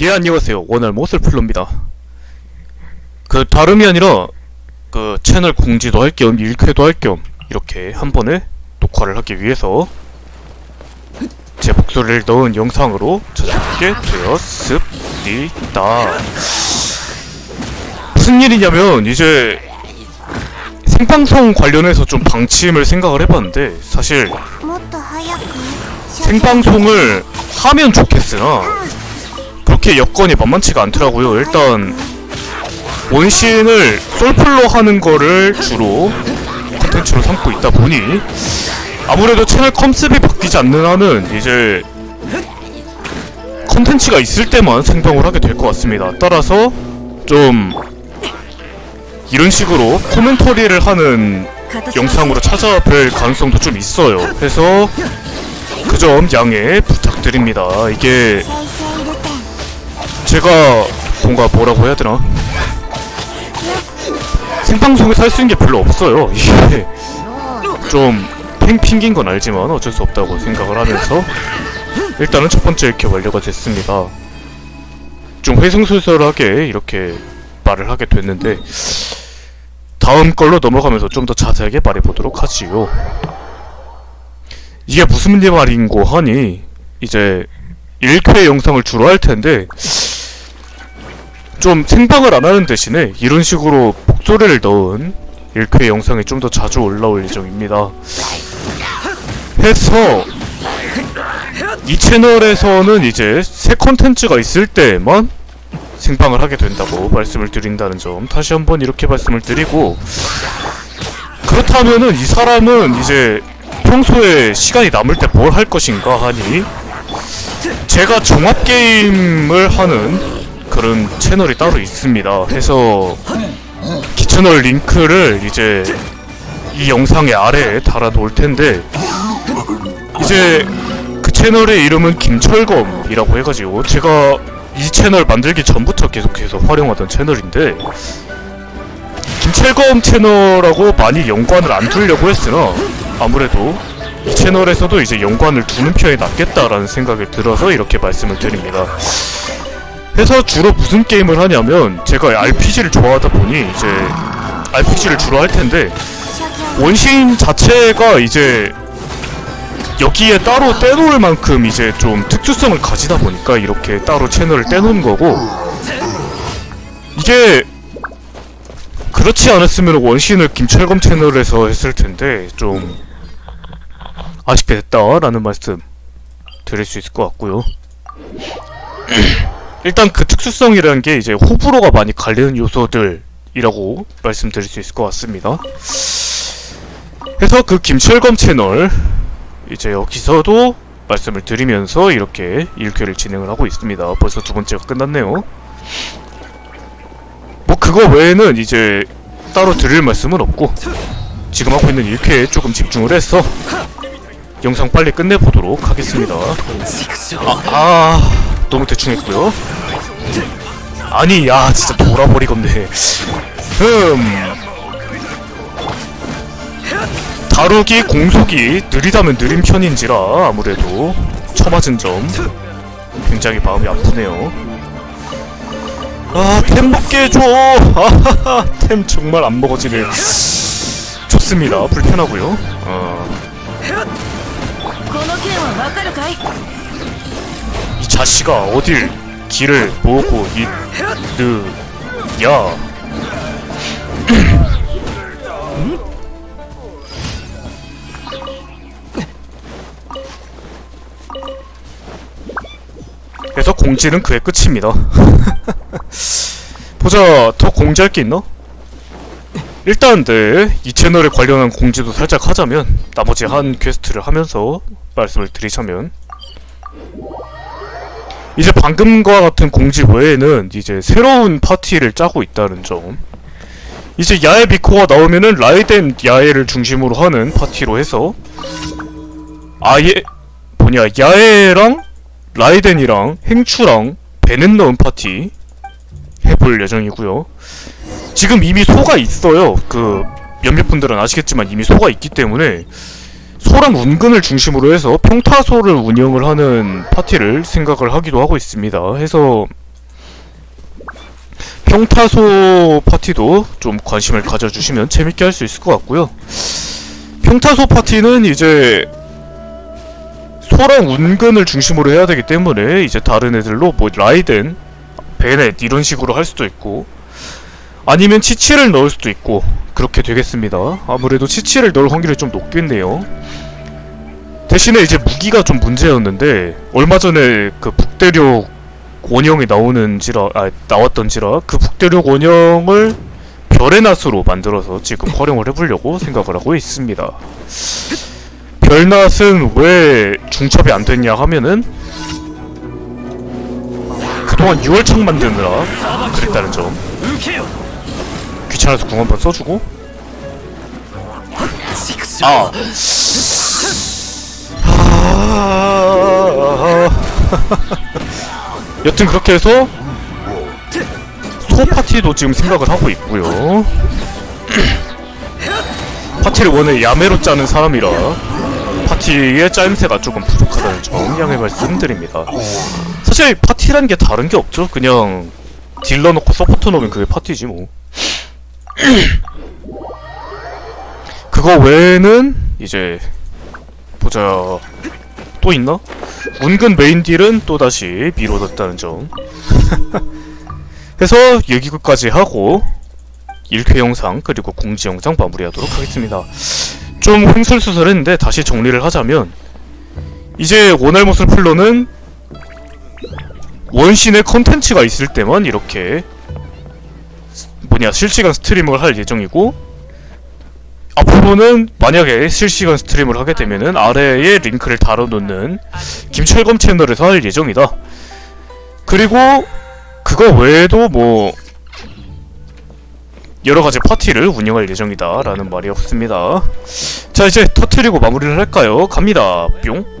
예 안녕하세요. 오늘 못을 플로입니다. 그 다름이 아니라 그 채널 공지도 할 겸 일쾌도 할 겸 이렇게 한 번에 녹화를 하기 위해서 제 목소리를 넣은 영상으로 찾아뵙게 되었습니다. 무슨 일이냐면 이제 생방송 관련해서 좀 방침을 생각을 해봤는데 사실 뭐 생방송을 하면 좋겠으나 이렇게 여건이 만만치가 않더라고요. 일단 원신을 솔플로 하는 거를 주로 컨텐츠로 삼고 있다 보니 아무래도 채널 컨셉이 바뀌지 않는 한은 이제 컨텐츠가 있을 때만 생방을 하게 될 것 같습니다. 따라서 좀 이런 식으로 코멘터리를 하는 영상으로 찾아뵐 가능성도 좀 있어요. 그래서 그 점 양해 부탁드립니다. 이게 제가 뭔가 뭐라고 해야 되나? 생방송에서 할 수 있는 게 별로 없어요. 이게 좀 팽핑긴 건 알지만 어쩔 수 없다고 생각을 하면서 일단은 첫 번째 이렇게 완료가 됐습니다. 좀 회승술술하게 이렇게 말을 하게 됐는데 다음 걸로 넘어가면서 좀 더 자세하게 말해보도록 하지요. 이게 무슨 말인고 하니 이제 1회 영상을 주로 할 텐데 좀 생방을 안 하는 대신에 이런 식으로 목소리를 넣은 1회 영상이 좀 더 자주 올라올 예정입니다. 해서 이 채널에서는 이제 새 컨텐츠가 있을 때만 생방을 하게 된다고 말씀을 드린다는 점 다시 한번 이렇게 말씀을 드리고 그렇다면은 이 사람은 이제 평소에 시간이 남을 때 뭘 할 것인가 하니 제가 종합 게임을 하는 그런 채널이 따로 있습니다. 해서 기채널 링크를 이제 이 영상의 아래에 달아 놓을 텐데 이제 그 채널의 이름은 김철검이라고 해가지고 제가 이 채널 만들기 전부터 계속해서 활용하던 채널인데 김철검 채널하고 많이 연관을 안 두려고 했으나 아무래도 이 채널에서도 이제 연관을 두는 편이 낫겠다라는 생각이 들어서 이렇게 말씀을 드립니다. 해서 주로 무슨 게임을 하냐면 제가 RPG를 좋아하다 보니 이제 RPG를 주로 할 텐데 원신 자체가 이제 여기에 따로 떼놓을 만큼 이제 좀 특수성을 가지다 보니까 이렇게 따로 채널을 떼놓은 거고 이게 그렇지 않았으면 원신을 김철검 채널에서 했을 텐데 좀 아쉽게 됐다라는 말씀 드릴 수 있을 것 같고요. 일단 그 특수성이라는 게 이제 호불호가 많이 갈리는 요소들이라고 말씀드릴 수 있을 것 같습니다. 해서 그 김철검 채널 이제 여기서도 말씀을 드리면서 이렇게 1쾌를 진행을 하고 있습니다. 벌써 두 번째가 끝났네요. 뭐 그거 외에는 이제 따로 드릴 말씀은 없고 지금 하고 있는 1쾌에 조금 집중을 해서 영상 빨리 끝내보도록 하겠습니다. 아, 아 너무 대충 했고요. 아니 야 진짜 돌아버리겠네. 흠 다루기 공속이 느리다면 느린 편인지라 아무래도 처맞은 점 굉장히 마음이 아프네요. 아, 템 먹게 해줘! 아하하, 템 정말 안 먹어지네. 좋습니다. 불편하고요. 어, 이 자식아 어딜 길을 보고 있느냐? 그래서 공지는 그의 끝입니다. 보자, 더 공지할 게 있나? 일단 네, 이 채널에 관련한 공지도 살짝 하자면 나머지 한 퀘스트를 하면서 말씀을 드리자면 이제 방금과 같은 공지 외에는 이제 새로운 파티를 짜고 있다는 점 이제 야외 비코가 나오면은 라이덴 야외를 중심으로 하는 파티로 해서 아예 뭐냐 야외랑 라이덴이랑 행추랑 베넷 넣은 파티 해볼 예정이고요. 지금 이미 소가 있어요. 그 몇몇 분들은 아시겠지만 이미 소가 있기 때문에 소랑 운근을 중심으로 해서 평타소를 운영을 하는 파티를 생각을 하기도 하고 있습니다. 해서 평타소 파티도 좀 관심을 가져주시면 재밌게 할 수 있을 것 같고요. 평타소 파티는 이제 소랑 운근을 중심으로 해야 되기 때문에 이제 다른 애들로 뭐 라이덴, 베넷 이런 식으로 할 수도 있고 아니면 치치를 넣을 수도 있고 그렇게 되겠습니다. 아무래도 치치를 넣을 확률이 좀 높겠네요. 대신에 이제 무기가 좀 문제였는데 얼마 전에 그 북대륙 원형이 나오는지라 아 나왔던지라 그 북대륙 원형을 별의 낫으로 만들어서 지금 활용을 해보려고 생각을 하고 있습니다. 별낫은 왜 중첩이 안 됐냐 하면은 그동안 6월창 만드느라 그랬다는 점. 귀찮아서 궁 한번 써주고. 아 아... 여튼 그렇게 해서 소 파티도 지금 생각을 하고 있고요. 파티를 원래 야매로 짜는 사람이라 파티의 짜임새가 조금 부족하다는 점 양해 말씀드립니다. 사실 파티란 게 다른 게 없죠. 그냥 딜러 넣고 서포터 넣으면 그게 파티지 뭐. 그거 외에는 이제 보자 또 있나? 운근 메인 딜은 또다시 미뤄졌다는 점 해서 여기까지 하고 1회 영상 그리고 공지 영상 마무리하도록 하겠습니다 좀 횡설수설했는데 다시 정리를 하자면 이제 원할못을 풀로는 원신의 컨텐츠가 있을 때만 이렇게 뭐냐 실시간 스트리밍을 할 예정이고 앞으로는 만약에 실시간 스트림을 하게 되면은 아래에 링크를 달아놓는 김철검 채널에서 할 예정이다. 그리고 그거 외에도 뭐 여러 가지 파티를 운영할 예정이다 라는 말이었습니다. 자 이제 터트리고 마무리를 할까요? 갑니다. 뿅.